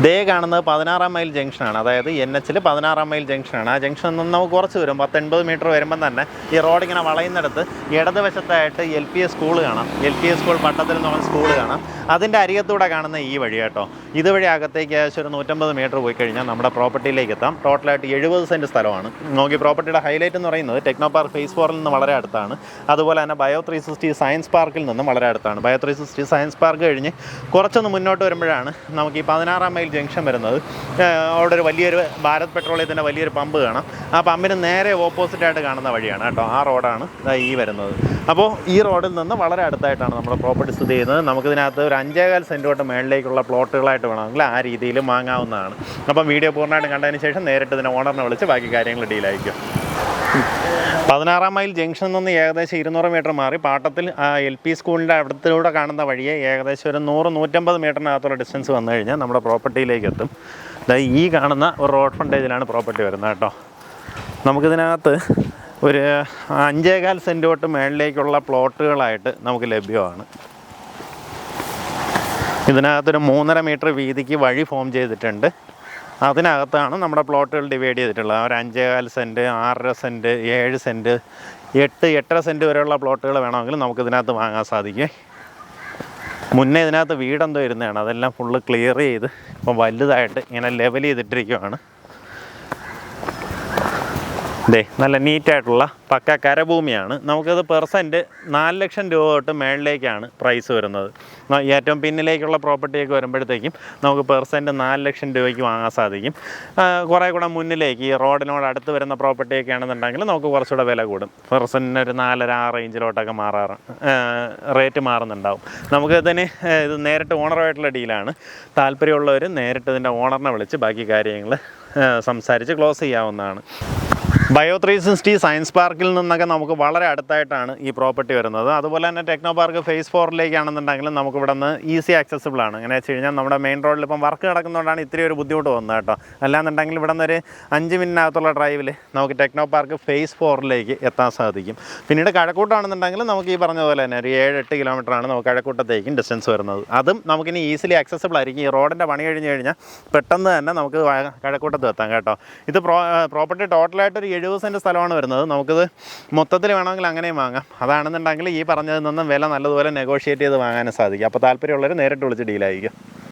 ദേ കാണുന്നത് പതിനാറാം മൈൽ ജംഗ്ഷനാണ്. അതായത് എൻ എച്ചിൽ പതിനാറാം മൈൽ ജംഗ്ഷനാണ്. ആ ജംഗ്ഷനിൽ നിന്ന് നമുക്ക് കുറച്ച് വരും പത്ത് എൺപത് മീറ്റർ വരുമ്പം തന്നെ ഈ റോഡ് ഇങ്ങനെ വളയുന്നിടത്ത് ഇടതുവശത്തായിട്ട് എൽ പി എസ് സ്കൂൾ കാണാം. എൽ പി എസ് സ്കൂൾ പട്ടത്തിൽ നിന്ന് സ്കൂൾ കാണാം. അതിന്റെ അരികത്തൂടെ കാണുന്ന ഈ വഴി കേട്ടോ. ഇതുവഴി അകത്തേക്ക് ഏകദേശം ഒരു നൂറ്റമ്പത് മീറ്റർ പോയി കഴിഞ്ഞാൽ നമ്മുടെ പ്രോപ്പർട്ടിയിലേക്ക് എത്താം. ടോട്ടലായിട്ട് എഴുപത് സെന്റ് സ്ഥലമാണ്. നോക്കി പ്രോപ്പർട്ടിയുടെ ഹൈലൈറ്റ് എന്ന് പറയുന്നത് ടെക്നോ പാർക്ക് ഫേസ് ഫോറിൽ നിന്ന് വളരെ അടുത്താണ്. അതുപോലെ തന്നെ ബയോ ത്രീ സിക്സ്റ്റി സയൻസ് പാർക്കിൽ നിന്നും വളരെ അടുത്താണ്. Bio three sixty science park കഴിഞ്ഞ് കുറച്ചൊന്ന് മുന്നോട്ട് വരുമ്പോഴാണ് നമുക്ക് ഈ പതിനാറാം മൈൽ ജംഗ്ഷൻ വരുന്നത്. അവിടെ ഒരു വലിയൊരു ഭാരത് പെട്രോളിയത്തിന്റെ വലിയൊരു പമ്പ് കാണാം. ആ പമ്പിന് നേരെ ഓപ്പോസിറ്റായിട്ട് കാണുന്ന വഴിയാണ് കേട്ടോ. ആ റോഡാണ് ഈ വരുന്നത്. അപ്പോൾ ഈ റോഡിൽ നിന്ന് വളരെ അടുത്തായിട്ടാണ് നമ്മുടെ പ്രോപ്പർട്ടി സ്ഥിതി ചെയ്യുന്നത്. നമുക്കിതിനകത്ത് ഒരു അഞ്ചേകാൽ സെന്റ് തൊട്ട് മേളിലേക്കുള്ള പ്ലോട്ടുകളായിട്ട് വേണമെങ്കിൽ ആ രീതിയിൽ വാങ്ങാവുന്നതാണ്. അപ്പം വീഡിയോ പൂർണമായിട്ടും കണ്ടതിന് ശേഷം നേരിട്ട് ഇതിനെ ഓണറിനെ വിളിച്ച് ബാക്കി കാര്യങ്ങൾ ഡീലായിരിക്കും പതിനാറാം മൈൽ ജംഗ്ഷനിൽ നിന്ന് ഏകദേശം ഇരുന്നൂറ് മീറ്റർ മാറി. പാട്ടത്തിൽ എൽ പി സ്കൂളിന്റെ അടുത്തിലൂടെ കാണുന്ന വഴിയെ ഏകദേശം ഒരു നൂറ് നൂറ്റമ്പത് മീറ്ററിനകത്തുള്ള ഡിസ്റ്റൻസ് വന്നു കഴിഞ്ഞാൽ നമ്മുടെ പ്രോപ്പർട്ടിയിലേക്ക് എത്തും. അതായത് ഈ കാണുന്ന ഒരു റോഡ് ഫ്രണ്ടേജിലാണ് പ്രോപ്പർട്ടി വരുന്നത് കേട്ടോ. നമുക്കിതിനകത്ത് ഒരു അഞ്ചേകാൽ സെന്റ് തൊട്ട് മേളിലേക്കുള്ള പ്ലോട്ടുകളായിട്ട് നമുക്ക് ലഭ്യമാണ്. ഇതിനകത്തൊരു മൂന്നര മീറ്റർ വീതിക്ക് വഴി ഫോം ചെയ്തിട്ടുണ്ട്. അതിനകത്താണ് നമ്മുടെ പ്ലോട്ടുകൾ ഡിവൈഡ് ചെയ്തിട്ടുള്ളത്. ഒരു അഞ്ചേകാൽ സെന്റ് ആറര സെന്റ് ഏഴ് സെന്റ് എട്ട് എട്ടര സെന്റ് വരെയുള്ള പ്ലോട്ടുകൾ വേണമെങ്കിൽ നമുക്ക് ഇതിനകത്ത് വാങ്ങാൻ സാധിക്കും. മുന്നേ ഇതിനകത്ത് വീടെന്തോ ഇരുന്നതാണ്. അതെല്ലാം ഫുള്ള് ക്ലിയർ ചെയ്ത് ഇപ്പം വലുതായിട്ട് ഇങ്ങനെ ലെവൽ ചെയ്തിട്ടിരിക്കുവാണ്. ദേ നല്ല നീറ്റായിട്ടുള്ള പക്ക കരഭൂമിയാണ്. നമുക്കത് പെർസെന്റ് നാല് ലക്ഷം രൂപ തൊട്ട് മേളിലേക്കാണ് പ്രൈസ് വരുന്നത്. ഏറ്റവും പിന്നിലേക്കുള്ള പ്രോപ്പർട്ടിയൊക്കെ വരുമ്പോഴത്തേക്കും നമുക്ക് പെർസെന്റ് നാല് ലക്ഷം രൂപയ്ക്ക് വാങ്ങാൻ സാധിക്കും. കുറേ കൂടെ മുന്നിലേക്ക് ഈ റോഡിനോട് അടുത്ത് വരുന്ന പ്രോപ്പർട്ടിയൊക്കെ ആണെന്നുണ്ടെങ്കിൽ നമുക്ക് കുറച്ചുകൂടെ വില കൂടും. പെർസെന്റിന് ഒരു നാലര ആ റേഞ്ചിലോട്ടൊക്കെ മാറാറ് റേറ്റ് മാറുന്നുണ്ടാവും. നമുക്ക് ഇതിന് ഇത് നേരിട്ട് ഓണറുമായിട്ടുള്ള ഡീലാണ് താല്പര്യമുള്ളവർ നേരിട്ട് ഇതിന്റെ ഓണറിനെ വിളിച്ച് ബാക്കി കാര്യങ്ങൾ സംസാരിച്ച് ക്ലോസ് ചെയ്യാവുന്നതാണ്. ബയോ ത്രീ സിക്സ്റ്റി സയൻസ് പാർക്കിൽ നിന്നൊക്കെ നമുക്ക് വളരെ അടുത്തായിട്ടാണ് ഈ പ്രോപ്പർട്ടി വരുന്നത്. അതുപോലെ തന്നെ ടെക്നോ പാർക്ക് ഫേസ് ഫോറിലേക്കാണെന്നുണ്ടെങ്കിൽ നമുക്ക് ഇവിടെ നിന്ന് ഈസി ആക്സസിബിൾ ആണ്. എങ്ങനെ വെച്ച് കഴിഞ്ഞാൽ നമ്മുടെ മെയിൻ റോഡിൽ ഇപ്പം വർക്ക് നടക്കുന്നതുകൊണ്ടാണ് ഇത്തിരി ഒരു ബുദ്ധിമുട്ട് വന്നത് കേട്ടോ. അല്ലാന്നുണ്ടെങ്കിൽ ഇവിടെ നിന്ന് ഒരു അഞ്ച് മിനിറ്റിനകത്തുള്ള ഡ്രൈവിൽ നമുക്ക് ടെക്നോ പാർക്ക് ഫേസ് ഫോറിലേക്ക് എത്താൻ സാധിക്കും. പിന്നീട് കഴക്കൂട്ടാണെന്നുണ്ടെങ്കിൽ നമുക്ക് ഈ പറഞ്ഞ പോലെ തന്നെ ഒരു ഏഴ് എട്ട് കിലോമീറ്ററാണ് നമുക്ക് കഴക്കൂട്ടത്തേക്കും ഡിസ്റ്റൻസ് വരുന്നത്. അതും നമുക്കിനി ഈസിലി ആക്സസിബിൾ ആയിരിക്കും. ഈ റോഡിന്റെ പണി കഴിഞ്ഞ് കഴിഞ്ഞാൽ പെട്ടെന്ന് തന്നെ നമുക്ക് കഴക്കൂട്ടത്ത് എത്താം കേട്ടോ. ഇത് പ്രോ പ്രോപ്പർട്ടി ടോട്ടലായിട്ട് ഒരു എഴുപത് സെന്റ് സ്ഥലമാണ് വരുന്നത്. നമുക്കിത് മൊത്തത്തിൽ വേണമെങ്കിൽ അങ്ങനെയും വാങ്ങാം. അതാണെന്നുണ്ടെങ്കിൽ ഈ പറഞ്ഞതിൽ നിന്നും വില നല്ലതുപോലെ നെഗോഷിയേറ്റ് ചെയ്ത് വാങ്ങാനും സാധിക്കും. അപ്പോൾ താല്പര്യമുള്ളവർ നേരിട്ട് വിളിച്ച് ഡീലായിരിക്കും